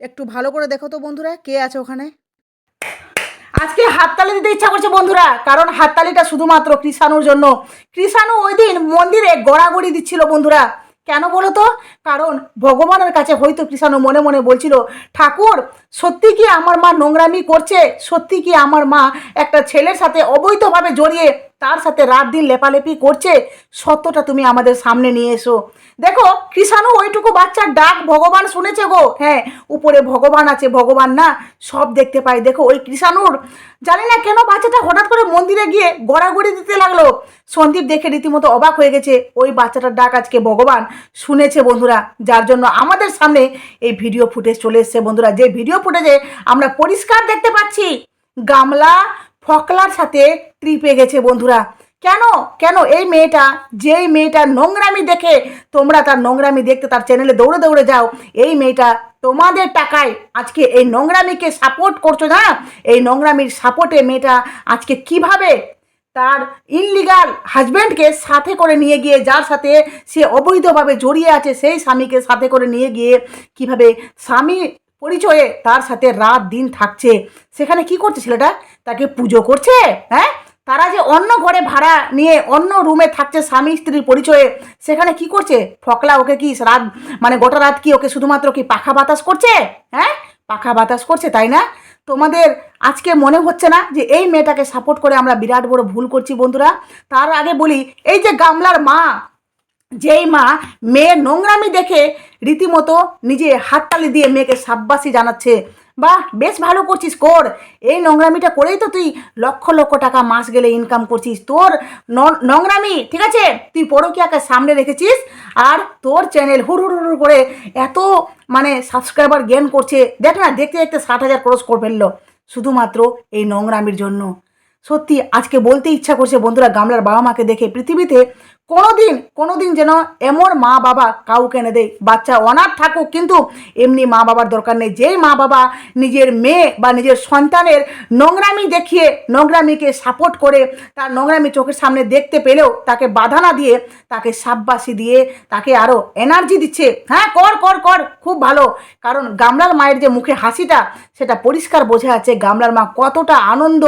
একটু ভালো করে দেখো তো বন্ধুরা, কে আছে ওখানে? আজকে হাততালি দিতে ইচ্ছা করছে বন্ধুরা, কারণ হাততালিটা শুধুমাত্র কৃষাণুর জন্য। কৃষাণু ওই দিন মন্দিরে গড়াগড়ি দিচ্ছিল বন্ধুরা। কেন বলো তো? কারণ ভগবানের কাছে হয়তো কৃষাণু মনে মনে বলছিল, ঠাকুর, সত্যি কি আমার মা নোংরামি করছে? সত্যি কি আমার মা একটা ছেলের সাথে অবৈধভাবে জড়িয়ে তার সাথে রাত দিন লেপালেপি করছে, সত্যটা তুমি আমাদের সামনে নিয়ে এসো। দেখো, কৃষাণু ওইটুকু বাচ্চার ডাক ভগবান শুনেছে গো। হ্যাঁ উপরে ভগবান আছে, ভগবান না, সব দেখতে পায়। দেখো, ওই কৃষাণুর, জানি না কেন বাচ্চাটা হঠাৎ করে মন্দিরে গিয়ে গড়াগড়ি দিতে লাগল। সন্দীপ দেখে রীতিমতো অবাক হয়ে গেছে, ওই বাচ্চাটার ডাক আজকে ভগবান শুনেছে বন্ধুরা। যার জন্য আমাদের সামনে এই ভিডিও ফুটেজ চলে এসছে বন্ধুরা। যে ভিডিও ফুটেজে আমরা পরিষ্কার দেখতে পাচ্ছি, গামলা ফকলার সাথে ট্রিপে গেছে বন্ধুরা। কেন? কেন এই মেয়েটা, যেই মেয়েটা নোংরামি দেখে তোমরা তার নোংরামি দেখতে তার চ্যানেলে দৌড়ে দৌড়ে যাও, এই মেয়েটা তোমাদের টাকায় আজকে এই নোংরামিকে সাপোর্ট করছ না? এই নোংরামির সাপোর্টে মেয়েটা আজকে কীভাবে তার ইনলিগাল হাজব্যান্ডকে সাথে করে নিয়ে গিয়ে, যার সাথে সে অবৈধভাবে জড়িয়ে আছে, সেই স্বামীকে সাথে করে নিয়ে গিয়ে কীভাবে স্বামী পরিচয়ে তার সাথে রাত দিন থাকছে। সেখানে কি করছে ছেলেটা? তাকে পুজো করছে হ্যাঁ? তারা যে অন্য ঘরে ভাড়া নিয়ে অন্য রুমে থাকছে স্বামী স্ত্রীর পরিচয়ে, সেখানে কি করছে? ফকলা ওকে কি রাত মানে গোটা রাত কি ওকে শুধুমাত্র কি পাখা বাতাস করছে? হ্যাঁ? পাখা বাতাস করছে, তাই না? তোমাদের আজকে মনে হচ্ছে না যে এই মেয়েটাকে সাপোর্ট করে আমরা বিরাট বড় ভুল করছি বন্ধুরা? তার আগে বলি, এই যে গামলার মা যেই মা মেয়ের নোংরামি দেখে রীতিমতো নিজে হাততালি দিয়ে মেয়েকে সাব্বাসি জানাচ্ছে, বাহ, বেশ ভালো করছিস, কর। এই নোংরামিটা করেই তো তুই লক্ষ লক্ষ টাকা মাস গেলে ইনকাম করছিস। তোর নোংরামি, ঠিক আছে? তুই পরকিয়াকে সামনে রেখেছিস আর তোর চ্যানেল হুড় হুড় হুড় করে এত মানে সাবস্ক্রাইবার গেন করছে। দেখ না, দেখতে দেখতে ষাট হাজার ক্রস করে ফেলল শুধুমাত্র এই নোংরামির জন্য। সত্যি, আজকে বলতে ইচ্ছা করছে বন্ধুরা, গামলার বাবা মাকে দেখে পৃথিবীতে কোনোদিন কোনোদিন যেন এমন মা বাবা কাউকে এনে দেয় বাচ্চা অনাথ থাকুক, কিন্তু এমনি মা বাবার দরকার নেই। যেই মা বাবা নিজের মেয়ে বা নিজের সন্তানের নোংরামি দেখিয়ে, নোংরামিকে সাপোর্ট করে, তার নোংরামি চোখের সামনে দেখতে পেলেও তাকে বাধা না দিয়ে, তাকে সাব্বাসি দিয়ে, তাকে আরও এনার্জি দিচ্ছে। হ্যাঁ কর কর কর, খুব ভালো। কারণ গামলার মায়ের যে মুখে হাসিটা, সেটা পরিষ্কার বোঝা যাচ্ছে গামলার মা কতটা আনন্দ।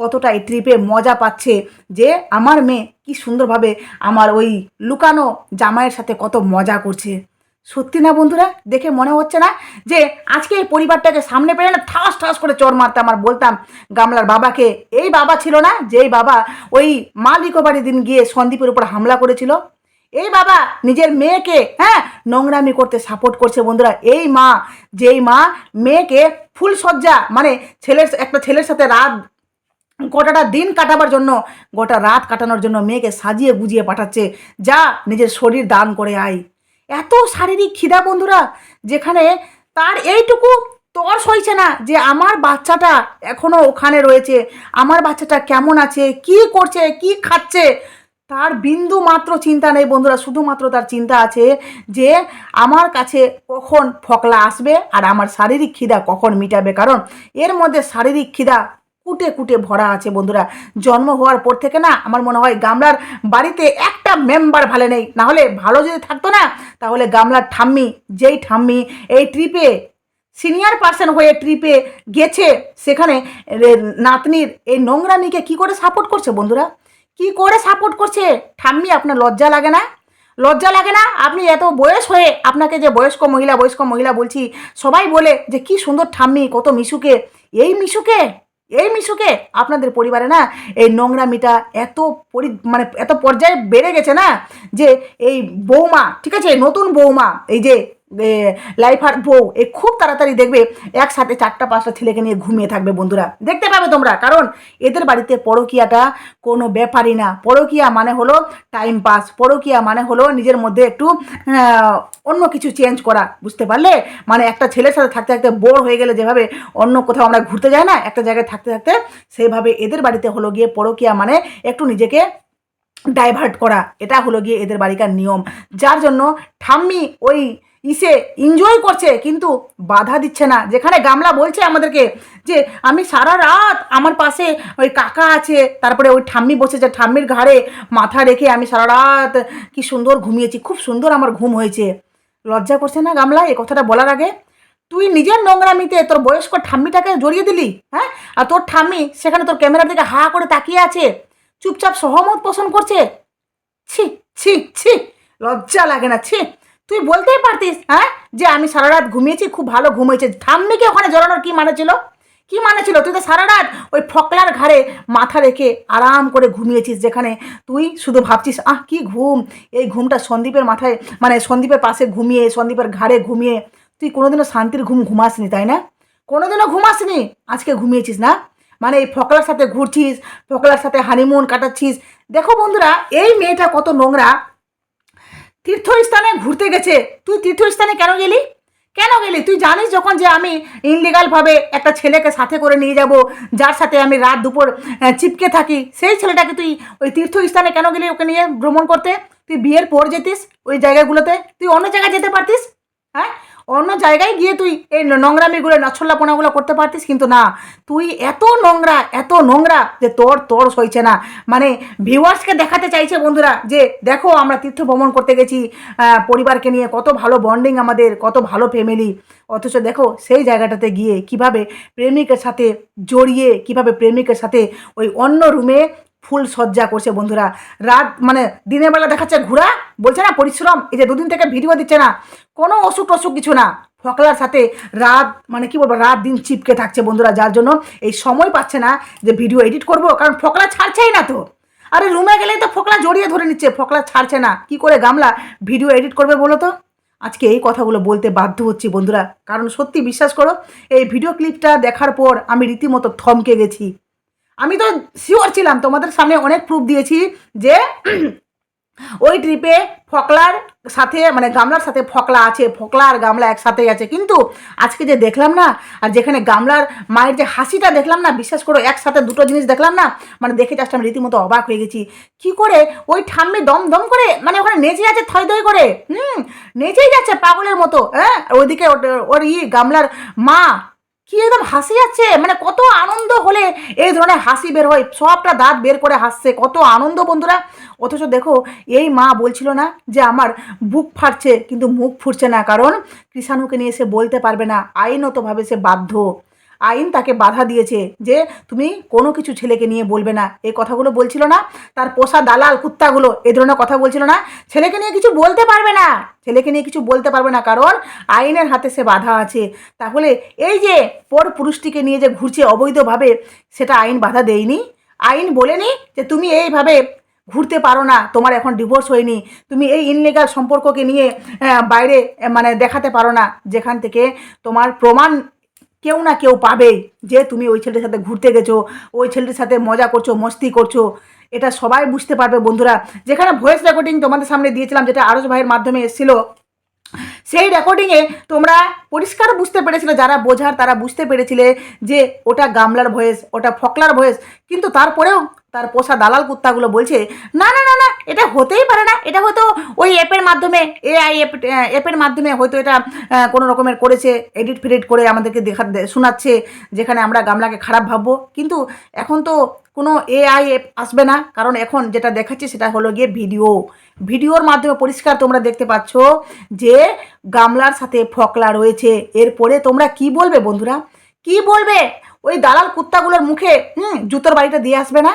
কতটা এই ট্রিপে মজা পাচ্ছে যে আমার মেয়ে কি সুন্দরভাবে আমার ওই লুকানো জামাইয়ের সাথে কত মজা করছে। সত্যি না বন্ধুরা? দেখে মনে হচ্ছে না যে আজকে এই পরিবারটাকে সামনে পেলে না ঠাস ঠাস করে চোর মারতাম আর বলতাম গামলার বাবাকে। এই বাবা ছিল না যেই বাবা ওই মা রিকভারি দিন গিয়ে সন্দীপের উপর হামলা করেছিল। এই বাবা নিজের মেয়েকে হ্যাঁ নোংরামি করতে সাপোর্ট করছে বন্ধুরা। এই মা, যেই মা মেয়েকে ফুল সজ্জা মানে ছেলের, একটা ছেলের সাথে রাত গোটাটা দিন কাটাবার জন্য, গোটা রাত কাটানোর জন্য মেয়েকে সাজিয়ে গুজিয়ে পাঠাচ্ছে। যা নিজের শরীর দান করে আয়। এত শারীরিক খিদা বন্ধুরা, যেখানে তার এইটুকু তর সইছে না যে আমার বাচ্চাটা এখনও ওখানে রয়েছে, আমার বাচ্চাটা কেমন আছে, কি করছে, কি খাচ্ছে? তার বিন্দু মাত্র চিন্তা নেই বন্ধুরা, শুধুমাত্র তার চিন্তা আছে যে আমার কাছে কখন ফকলা আসবে আর আমার শারীরিক খিদা কখন মিটাবে। কারণ এর মধ্যে শারীরিক খিদা কুটে কুটে ভরা আছে বন্ধুরা। জন্ম হওয়ার পর থেকে না আমার মনে হয় গামলার বাড়িতে একটা মেম্বার ভালো নেই। না হলে ভালো যদি থাকতো না, তাহলে গামলার ঠাম্মি, যেই ঠাম্মি এই ট্রিপে সিনিয়র পার্সন হয়ে ট্রিপে গেছে, সেখানে নাতনির এই নোংরামিকে কি করে সাপোর্ট করছে বন্ধুরা? কি করে সাপোর্ট করছে? ঠাম্মি, আপনার লজ্জা লাগে না? লজ্জা লাগে না? আপনি এত বয়স হয়ে আপনাকে যে বয়স্ক মহিলা বয়স্ক মহিলা বলছি, সবাই বলে যে কি সুন্দর ঠাম্মি, কত মিশুকে। এই মিশুকে এই মিশুকে আপনাদের পরিবারে না এই নোংরামিটা এত পরি মানে এত পর্যায়ে বেড়ে গেছে না যে এই বৌমা, ঠিক আছে? নতুন বৌমা, এই যে লাইফার বউ, এ খুব তাড়াতাড়ি দেখবে একসাথে চারটা পাঁচটা ছেলেকে নিয়ে ঘুমিয়ে থাকবে বন্ধুরা। দেখতে পাবে তোমরা, কারণ এদের বাড়িতে পরকিয়াটা কোনো ব্যাপারই না। পরকিয়া মানে হলো টাইম পাস পরকিয়া মানে হলো নিজের মধ্যে একটু অন্য কিছু চেঞ্জ করা, বুঝতে পারলে? মানে একটা ছেলের সাথে থাকতে থাকতে বোর হয়ে গেলে যেভাবে অন্য কোথাও আমরা ঘুরতে যাই না, একটা জায়গায় থাকতে থাকতে সেইভাবে এদের বাড়িতে হলো গিয়ে পরকিয়া মানে একটু নিজেকে ডাইভার্ট করা। এটা হলো গিয়ে এদের বাড়িকার নিয়ম। যার জন্য ঠাম্মি ওই ইসে এনজয় করছে, কিন্তু বাধা দিচ্ছে না। যেখানে গামলা বলছে আমাদেরকে যে, আমি সারা রাত আমার পাশে ওই কাকা আছে, তারপরে ওই ঠাম্মি বসেছে ঠাম্মির ঘাড়ে মাথা রেখে আমি সারা রাত কি সুন্দর ঘুমিয়েছি, খুব সুন্দর আমার ঘুম হয়েছে। লজ্জা করছে না গামলা? এ কথাটা বলার আগে তুই নিজের নোংরামিতে তোর বয়স্ক ঠাম্মিটাকে জড়িয়ে দিলি হ্যাঁ? আর তোর ঠাম্মি সেখানে তোর ক্যামেরার দিকে হা করে তাকিয়ে আছে, চুপচাপ সহমত পোষণ করছে? ছি ছি ছি, লজ্জা লাগে না, ছি। তুই বলতেই পারতিস হ্যাঁ? যে আমি সারা রাত ঘুমিয়েছি, খুব ভালো ঘুমিয়েছে। ঠাম্মিকে ওখানে জড়ানোর কি মানে ছিল? কি মানে ছিল? তুই তো সারা রাত ওই ফকলার ঘাড়ে মাথা রেখে আরাম করে ঘুমিয়েছিস, যেখানে তুই শুধু ভাবছিস, আহ, কি ঘুম? এই ঘুমটা সন্দীপের মাথায় মানে সন্দীপের পাশে ঘুমিয়ে, সন্দীপের ঘাড়ে ঘুমিয়ে, তুই কোনোদিনও শান্তির ঘুম ঘুমাসনি, তাই না? কোনোদিনও ঘুমাসনি? আজকে ঘুমিয়েছিস না? মানে এই ফকলার সাথে ঘুরছিস, ফকলার সাথে হানিমুন কাটাচ্ছিস। দেখো বন্ধুরা, এই মেয়েটা কত নোংরা তীর্থস্থানে ঘুরতে গেছে। তুই তীর্থস্থানে কেন গেলি? কেন গেলি? তুই জানিস যখন যে আমি ইনলিগালভাবে একটা ছেলেকে সাথে করে নিয়ে যাব, যার সাথে আমি রাত দুপুর চিপকে থাকি, সেই ছেলেটাকে তুই ওই তীর্থস্থানে কেন গেলি ওকে নিয়ে ভ্রমণ করতে? তুই বিয়ের পর যেতিস ওই জায়গাগুলোতে? তুই অন্য জায়গায় যেতে পারতিস? হ্যাঁ? অন্য জায়গায় গিয়ে তুই এই নোংরামিগুলো, নছল্লাপনাগুলো করতে পারতিস কিন্তু না। তুই এত নোংরা এত নোংরা যে তোর তোর সইছে না। মানে ভিউয়ার্সকে দেখাতে চাইছে বন্ধুরা যে, দেখো আমরা তীর্থ ভ্রমণ করতে গেছি পরিবারকে নিয়ে কত ভালো বন্ডিং আমাদের, কত ভালো ফ্যামিলি অথচ দেখো সেই জায়গাটাতে গিয়ে কীভাবে প্রেমিকের সাথে জড়িয়ে, কীভাবে প্রেমিকের সাথে ওই অন্য রুমে ফুল সজ্জা করছে বন্ধুরা। রাত মানে দিনের বেলা দেখাচ্ছে ঘোরা বলছে না পরিশ্রম, এই যে দুদিন থেকে ভিডিও দিচ্ছে না। কোনো অসুখ টসুখ কিছু না। ফকলার সাথে রাত মানে কি বলব, রাত দিন চিপকে থাকছে বন্ধুরা, যার জন্য এই সময় পাচ্ছে না যে ভিডিও এডিট করব, কারণ ফকলা ছাড়ছেই না তো। আরে রুমে গেলেই তো ফকলা জড়িয়ে ধরে নিচ্ছে, ফকলা ছাড়ছে না। কি করে গামলা ভিডিও এডিট করবে বলো তো? আজকে এই কথাগুলো বলতে বাধ্য হচ্ছি বন্ধুরা, কারণ সত্যি বিশ্বাস করো, এই ভিডিও ক্লিপটা দেখার পর আমি রীতিমতো থমকে গেছি। আমি তো শিওর ছিলাম, তোমাদের সামনে অনেক প্রুফ দিয়েছি যে ওই ট্রিপে ফকলার সাথে মানে গামলার সাথে ফকলা আছে, ফকলা আর গামলা একসাথেই আছে। কিন্তু আজকে যে দেখলাম না, আর যেখানে গামলার মায়ের যে হাসিটা দেখলাম না, বিশ্বাস করো একসাথে দুটো জিনিস দেখলাম না মানে দেখে জাস্ট আমি রীতিমতো অবাক হয়ে গেছি। কি করে ওই ঠাম্মি দম দম করে মানে ওখানে নেচে যাচ্ছে থই থই করে? হুম, নেচেই যাচ্ছে পাগলের মতো হ্যাঁ? ওইদিকে ওর ই গামলার মা কি একদম হাসি যাচ্ছে? মানে কত আনন্দ হলে এই ধরনের হাসি বের হয়, সবটা দাঁত বের করে হাসছে, কত আনন্দ বন্ধুরা। অথচ দেখো, এই মা বলছিল না যে আমার বুক ফাটছে, কিন্তু মুখ ফুটছে না, কারণ কৃষাণুকে নিয়ে সে বলতে পারবে না, আইনতভাবে সে বাধ্য। আইন তাকে বাধা দিয়েছে যে তুমি কোনো কিছু ছেলেকে নিয়ে বলবে না। এই কথাগুলো বলছিল না, তার পোষা দালাল, কুত্তাগুলো এই ধরনের কথা বলছিল না। ছেলেকে নিয়ে কিছু বলতে পারবে না। ছেলেকে নিয়ে কিছু বলতে পারবে না কারণ আইনের হাতে সে বাধা আছে। তাহলে এই যে পর পুরুষটিকে নিয়ে যে ঘুরছে অবৈধভাবে, সেটা আইন বাধা দেয়নি। আইন বলেনি যে তুমি এইভাবে ঘুরতে পারো না, তোমার এখন ডিভোর্স হয়নি। তুমি এই ইনলিগাল সম্পর্ককে নিয়ে বাইরে মানে দেখাতে পারো না, যেখান থেকে তোমার প্রমাণ কেউ না কেউ পাবে যে তুমি ওই ছেলেটার সাথে ঘুরতে গেছো, ওই ছেলেটার সাথে মজা করছ, মস্তি করছ। এটা সবাই বুঝতে পারবে বন্ধুরা। যেখানে ভয়েস রেকর্ডিং তোমাদের সামনে দিয়েছিলাম, যেটা আরস ভাইয়ের মাধ্যমে এসেছিল, সেই রেকর্ডিংয়ে তোমরা পরিষ্কার বুঝতে পেরেছিলে, যারা বোঝার তারা বুঝতে পেরেছিলে যে ওটা গামলার ভয়েস ওটা ফকলার ভয়েস কিন্তু তারপরেও তার পোষা দালাল কুত্তাগুলো বলছে, না না না না, এটা হতেই পারে না। এটা হয়তো ওই অ্যাপের মাধ্যমে, এআই অ্যাপ অ্যাপের মাধ্যমে হয়তো এটা কোনো রকমের করেছে, এডিট ফিডিট করে আমাদেরকে দেখা শোনাচ্ছে, যেখানে আমরা গামলাকে খারাপ ভাববো। কিন্তু এখন তো কোনো এআই অ্যাপ আসবে না। কারণ এখন যেটা দেখাচ্ছে সেটা হলো গিয়ে ভিডিও। ভিডিওর মাধ্যমে পরিষ্কার তোমরা দেখতে পাচ্ছ যে গামলার সাথে ফকলা রয়েছে। এরপরে তোমরা কি বলবে বন্ধুরা? কি বলবে? ওই দালাল কুত্তাগুলোর মুখে, হুম, জুতোর বাড়িটা দিয়ে আসবে না?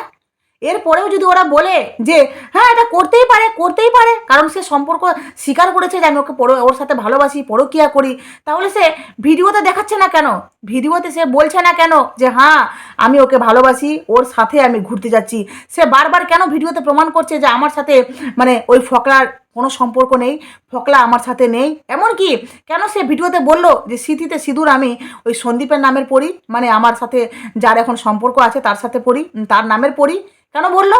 এরপরেও যদি ওরা বলে যে হ্যাঁ এটা করতেই পারে করতেই পারে, কারণ সে সম্পর্ক স্বীকার করেছে যে আমি ওকে পড়ো, ওর সাথে ভালোবাসি, পরকিয়া করি, তাহলে সে ভিডিওতে দেখাচ্ছে না কেন? ভিডিওতে সে বলছে না কেন যে হ্যাঁ আমি ওকে ভালোবাসি, ওর সাথে আমি ঘুরতে যাচ্ছি। সে বারবার কেন ভিডিওতে প্রমাণ করছে যে, আমার সাথে মানে ওই ফকলার কোনো সম্পর্ক নেই, ফকলা আমার সাথে নেই। এমনকি কেন সে ভিডিওতে বলল যে, স্মৃতিতে সিঁদুর আমি ওই সন্দীপের নামের পড়ি মানে আমার সাথে যার এখন সম্পর্ক আছে তার সাথে পড়ি তার নামের পড়ি কেন বলল?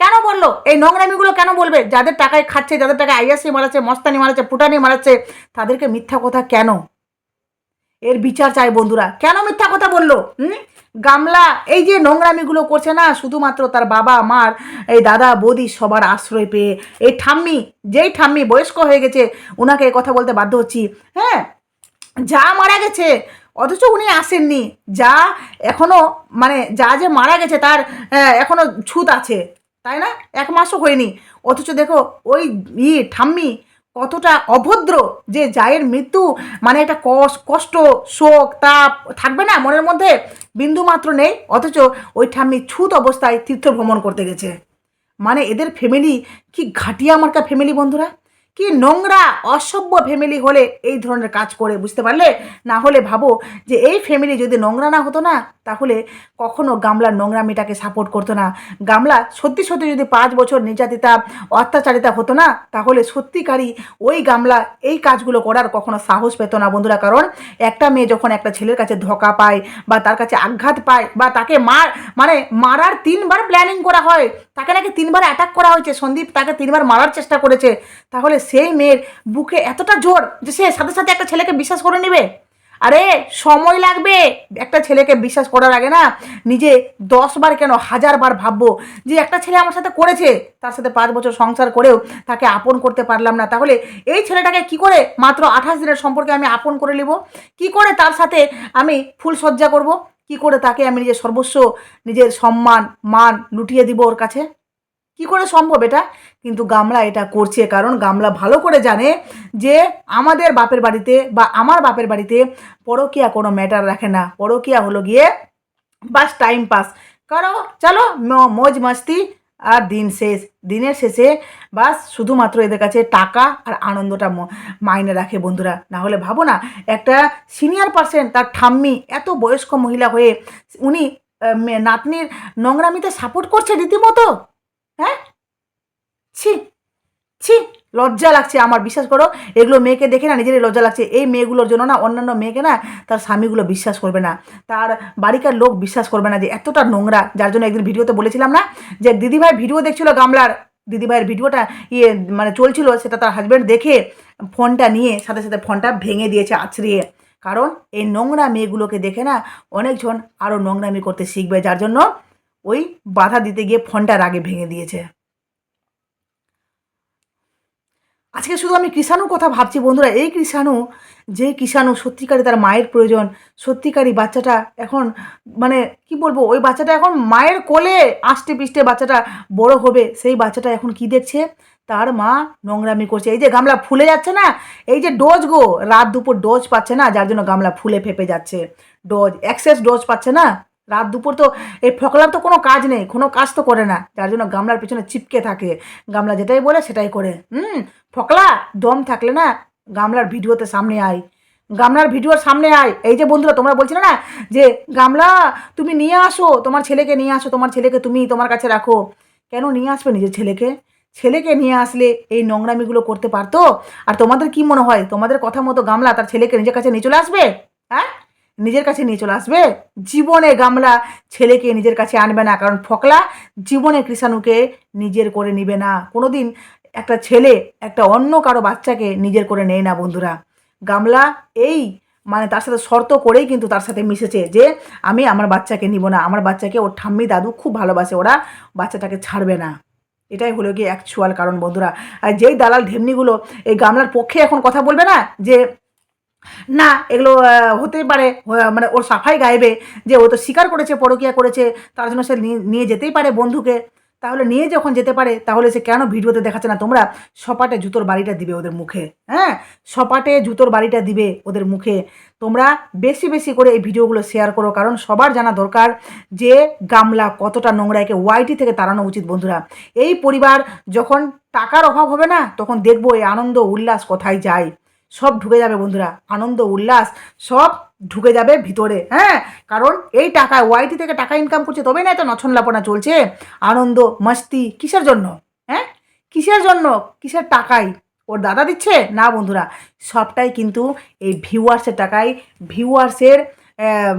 কেন বলল? এই নোংরামিগুলো কেন বলবে? যাদের টাকায় খাচ্ছে, যাদের টাকায় আইএসসি মারাচ্ছে, মস্তানি মারাচ্ছে ফুটানি মারাচ্ছে, তাদেরকে মিথ্যা কথা কেন? এর বিচার চাই বন্ধুরা। কেন মিথ্যা কথা বলল? হুম গামলা এই যে নোংরামিগুলো করছে না শুধুমাত্র তার বাবা মার এই দাদা বৌদি সবার আশ্রয় পেয়ে। এই ঠাম্মি যেই ঠাম্মি বয়স্ক হয়ে গেছে ওনাকে কথা বলতে বাধ্য হচ্ছি। হ্যাঁ যা মারা গেছে অথচ উনি আসেননি। যা এখনও মানে যা যে মারা গেছে তার আহ, এখনও ছুত আছে। তাই না? এক মাসও হয়নি। অথচ দেখো ওই ই ঠাম্মি কতটা অভদ্র যে জায়ের মৃত্যু মানে একটা কষ্ট শোক তাপ থাকবে না মনের মধ্যে? বিন্দু মাত্র নেই, অথচ ওই ঠাম্মি ছুত অবস্থায় তীর্থ ভ্রমণ করতে গেছে। মানে এদের ফ্যামিলি কি ঘাটিয়া মার্কা ফ্যামিলি বন্ধুরা? কি নোংরা, অসভ্য ফ্যামিলি হলে এই ধরনের কাজ করে, বুঝতে পারলে? না হলে ভাবো যে এই ফ্যামিলি যদি নোংরা না হতো না, তাহলে কখনো গামলার নোংরা নোংরামিটাকে সাপোর্ট করতো না। গামলা সত্যি সত্যি যদি পাঁচ বছর নির্যাতিতা, অত্যাচারিতা হতো না, তাহলে সত্যিকারই ওই গামলা এই কাজগুলো করার কখনো সাহস পেত না বন্ধুরা। কারণ একটা মেয়ে যখন একটা ছেলের কাছে ধোকা পায় বা তার কাছে আঘাত পায় বা তাকে মার মানে মারার তিনবার প্ল্যানিং করা হয়, তাকে নাকি তিনবার অ্যাটাক করা হয়েছে, সন্দীপ তাকে তিনবার মারার চেষ্টা করেছে, তাহলে সেই মেয়ের বুকে এতটা জোর যে সে সাথে সাথে একটা ছেলেকে বিশ্বাস করে নেবে? আরে, সময় লাগবে। একটা ছেলেকে বিশ্বাস করার আগে না নিজে দশবার কেন হাজারবার ভাববো যে একটা ছেলে আমার সাথে করেছে, তার সাথে পাঁচ বছর সংসার করেও তাকে আপন করতে পারলাম না। তাহলে এই ছেলেটাকে কি করে মাত্র আঠাশ দিনের সম্পর্কে আমি আপন করে নেব? কি করে তার সাথে আমি ফুল সজ্জা করব? কি করে তাকে আমি নিজের সর্বস্ব, নিজের সম্মান, মান লুটিয়ে দিব ওর কাছে? কি করে সম্ভব এটা? কিন্তু গামলা এটা করছে কারণ গামলা ভালো করে জানে যে আমাদের বাপের বাড়িতে বা আমার বাপের বাড়িতে পরকিয়া কোনো ম্যাটার রাখে না। পরকিয়া হলো গিয়ে বাস টাইম পাস করো, চলো, ম- মौज মাস্তি আর দিন শেষ। দিনের শেষে বাস শুধুমাত্র এদের কাছে টাকা আর আনন্দটা মাইনে রাখে বন্ধুরা। না হলে ভাবো না, একটা সিনিয়র পার্সন তার ঠাম্মি, এত বয়স্ক মহিলা হয়ে উনি নাতনির নোংরামিতে সাপোর্ট করছে রীতিমতো। হ্যাঁ? ছি ছি, লজ্জা লাগছে আমার, বিশ্বাস করো। এগুলো মেয়েকে দেখে না নিজেরই লজ্জা লাগছে। এই মেয়েগুলোর জন্য না, অন্যান্য মেয়েকে না তার স্বামীগুলো বিশ্বাস করবে না। তার বাড়িকার লোক বিশ্বাস করবে না যে এতটা নোংরা, যার জন্য একদিন ভিডিওতে বলেছিলাম না যে দিদিভাই ভিডিও দেখছিল গামলার, দিদিভাইয়ের ভিডিওটা ইয়ে মানে চলছিল, সেটা তার হাজব্যান্ড দেখে ফোনটা নিয়ে সাথে সাথে ফোনটা ভেঙে দিয়েছে আছড়িয়ে। কারণ এই নোংরা মেয়েগুলোকে দেখে না অনেকজন আরও নোংরামি করতে শিখবে, যার জন্য ওই বাধা দিতে গিয়ে ফোনটার আগে ভেঙে দিয়েছে। আজকে শুধু আমি কৃষাণুর কথা ভাবছি বন্ধুরা। এই কৃষাণু যে কৃষাণু সত্যিকারই তার মায়ের প্রয়োজন। সত্যিকারই বাচ্চাটা এখন মানে কি বলব, ওই বাচ্চাটা এখন মায়ের কোলে আষ্টে পিষ্টে বাচ্চাটা বড় হবে। সেই বাচ্চাটা এখন কি দেখছে? তার মা নোংরামি করছে। এই যে গামলা ফুলে যাচ্ছে না? এই যে ডোজ গো, রাত দুপুর ডোজ পাচ্ছে না, যার জন্য গামলা ফুলে ফেপে যাচ্ছে। ডোজ অ্যাক্সেস ডোজ পাচ্ছে না? রাত দুপুর তো, এই ফকলার তো কোনো কাজ নেই, কোনো কাজ তো করে না। যার জন্য গামলার পেছনে চিপকে থাকে। গামলা যেটাই বলে সেটাই করে। হুম, ফকলা, দম থাকলে না গামলার ভিডিওতে সামনে আয়। গামলার ভিডিওর সামনে আয়। এই যে বন্ধুরা, তোমরা বলছিলে না যে, গামলা, তুমি নিয়ে আসো, তোমার ছেলেকে নিয়ে আসো, তোমার ছেলেকে তুমি তোমার কাছে রাখো। কেন নিয়ে আসবে নিজের ছেলেকে? ছেলেকে নিয়ে আসলে এই নোংরামিগুলো করতে পারতো? আর তোমাদের কি মনে হয়? তোমাদের কথা মতো গামলা তার ছেলেকে নিজের কাছে নিয়ে চলে আসবে? হ্যাঁ? নিজের কাছে নিয়ে চলে আসবে। জীবনে গামলা ছেলেকে নিজের কাছে আনবে না, কারণ ফকলা জীবনে কৃষাণুকে নিজের করে নিবে না। কোনোদিন একটা ছেলে একটা অন্য কারও বাচ্চাকে নিজের করে নেয় না, বন্ধুরা। গামলা এই মানে তার সাথে শর্ত করেই কিন্তু তার সাথে মিশেছে যে, আমি আমার বাচ্চাকে নিব না। আমার বাচ্চাকে ওর ঠাম্মি দাদু খুব ভালোবাসে, ওরা বাচ্চাটাকে ছাড়বে না। এটাই হলো গিয়ে অ্যাকচুয়াল কারণ, বন্ধুরা। আর যেই দালাল ঢেমনিগুলো এই গামলার পক্ষে এখন কথা বলবে না যে না, এগুলো হতেই পারে মানে ওর সাফাই গাইবে যে ও তো স্বীকার করেছে, পরকিয়া করেছে, তার জন্য সে নিয়ে- যেতেই পারে বন্ধুকে। তাহলে নিয়ে যখন যেতে পারে, তাহলে সে কেন ভিডিওতে দেখাচ্ছে না? তোমরা সপাটে জুতোর বাড়িটা দিবে ওদের মুখে হ্যাঁ? সপাটে জুতোর বাড়িটা দিবে ওদের মুখে। তোমরা বেশি বেশি করে এই ভিডিওগুলো শেয়ার করো, কারণ সবার জানা দরকার যে গামলা কতটা নোংরা, একে ওয়াইটি থেকে তাড়ানো উচিত, বন্ধুরা। এই পরিবার যখন টাকার অভাব হবে না, তখন দেখব এই আনন্দ, উল্লাস কোথায় যায়। সব ঢুকে যাবে বন্ধুরা। আনন্দ, উল্লাস, সব ঢুকে যাবে ভিতরে হ্যাঁ? কারণ এই টাকা ওয়াইটি থেকে টাকা ইনকাম করছে তবে না এত নছনলাপনা চলছে। আনন্দ, মস্তি, কিসের জন্য? হ্যাঁ? কিসের জন্য? কিসের টাকাই? ওর দাদা দিচ্ছে? না বন্ধুরা, সবটাই কিন্তু এই ভিউয়ার্সের টাকায়। ভিউয়ার্সের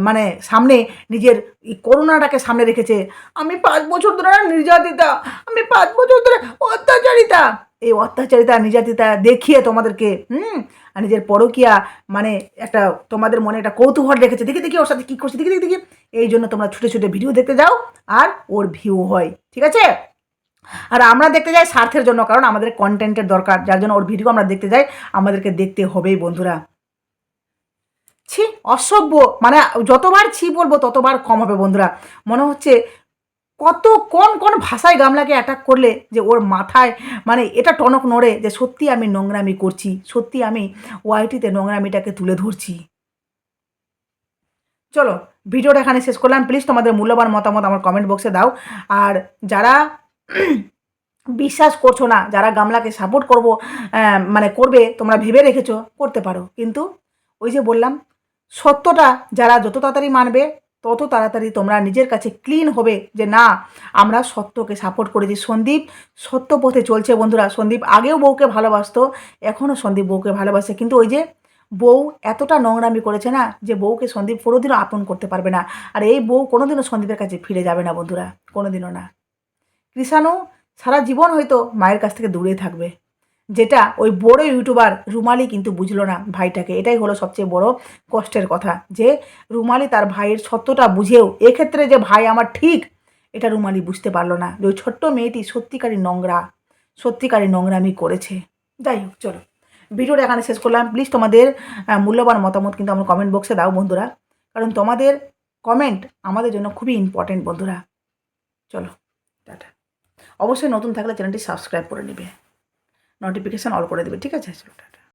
মানে সামনে নিজের এই করোনাটাকে সামনে রেখেছে। আমি পাঁচ বছর ধরে নির্যাতিতা, আমি পাঁচ বছর ধরে অত্যাচারিতা। এই অত্যাচারিতা, নির্যাতিতা দেখিয়ে তোমাদেরকে, হুম, আর নিজের পরকিয়া মানে একটা তোমাদের মনে একটা কৌতূহল রেখেছে। দেখি দেখি ওর সাথে কী করছে, দেখি দেখি দেখি। এই জন্য তোমরা ছুটে ছুটে ভিডিও দেখতে যাও, আর ওর ভিউ হয়, ঠিক আছে? আর আমরা দেখতে যাই স্বার্থের জন্য, কারণ আমাদের কন্টেন্টের দরকার। যার জন্য ওর ভিডিও আমরা দেখতে যাই, আমাদেরকে দেখতে হবেই, বন্ধুরা। ছি, অসভ্য। মানে যতবার ছি বলব, ততবার কম হবে বন্ধুরা। মনে হচ্ছে কত কোন কোন ভাষায় গামলাকে অ্যাটাক করলে যে ওর মাথায় মানে এটা টনক নড়ে যে সত্যি আমি নোংরামি করছি, সত্যি আমি ওয়াইটিতে নোংরামিটাকে তুলে ধরছি। চলো, ভিডিওটা এখানে শেষ করলাম। প্লিজ তোমাদের মূল্যবান মতামত আমার কমেন্ট বক্সে দাও। আর যারা বিশ্বাস করছ না, যারা গামলাকে সাপোর্ট করব মানে করবে, তোমরা ভেবে রেখেছো, করতে পারো। কিন্তু ওই যে বললাম সত্যটা যারা যত তাড়াতাড়ি মানবে, তত তাড়াতাড়ি তোমরা নিজের কাছে ক্লিন হবে যে না, আমরা সত্যকে সাপোর্ট করেছি। সন্দীপ সত্য পথে চলছে বন্ধুরা। সন্দীপ আগেও বউকে ভালোবাসত এখনও সন্দীপ বউকে ভালোবাসে। কিন্তু ওই যে বউ এতটা নোংরামি করেছে না, যে বউকে সন্দীপ কোনোদিনও আপন করতে পারবে না। আর এই বউ কোনোদিনও সন্দীপের কাছে ফিরে যাবে না বন্ধুরা, কোনোদিনও না। কৃষাণু, সারা জীবন হয়তো মায়ের কাছ থেকে দূরে থাকবে। যেটা ওই বড় ইউটিউবার রুমালি কিন্তু বুঝলো না ভাইটাকে। এটাই হলো সবচেয়ে বড় কষ্টের কথা যে রুমালি তার ভাইয়ের সত্যটা বুঝেও এক্ষেত্রে যে ভাই আমার ঠিক, এটা রুমালি বুঝতে পারল না যে ওই ছোট্ট মেয়েটি সত্যিকারই নোংরা, সত্যিকারই নোংরামি করেছে। যাই হোক, চলো। ভিডিওটা এখানে শেষ করলাম। প্লিজ তোমাদের মূল্যবান মতামত কিন্তু আমার কমেন্ট বক্সে দাও বন্ধুরা। কারণ তোমাদের কমেন্ট আমাদের জন্য খুবই ইম্পর্টেন্ট বন্ধুরা। চলো, টাটা। অবশ্যই নতুন থাকলে চ্যানেলটি সাবস্ক্রাইব করে নেবে। নোটিফিকেশান অল করে দেবে ঠিক আছে?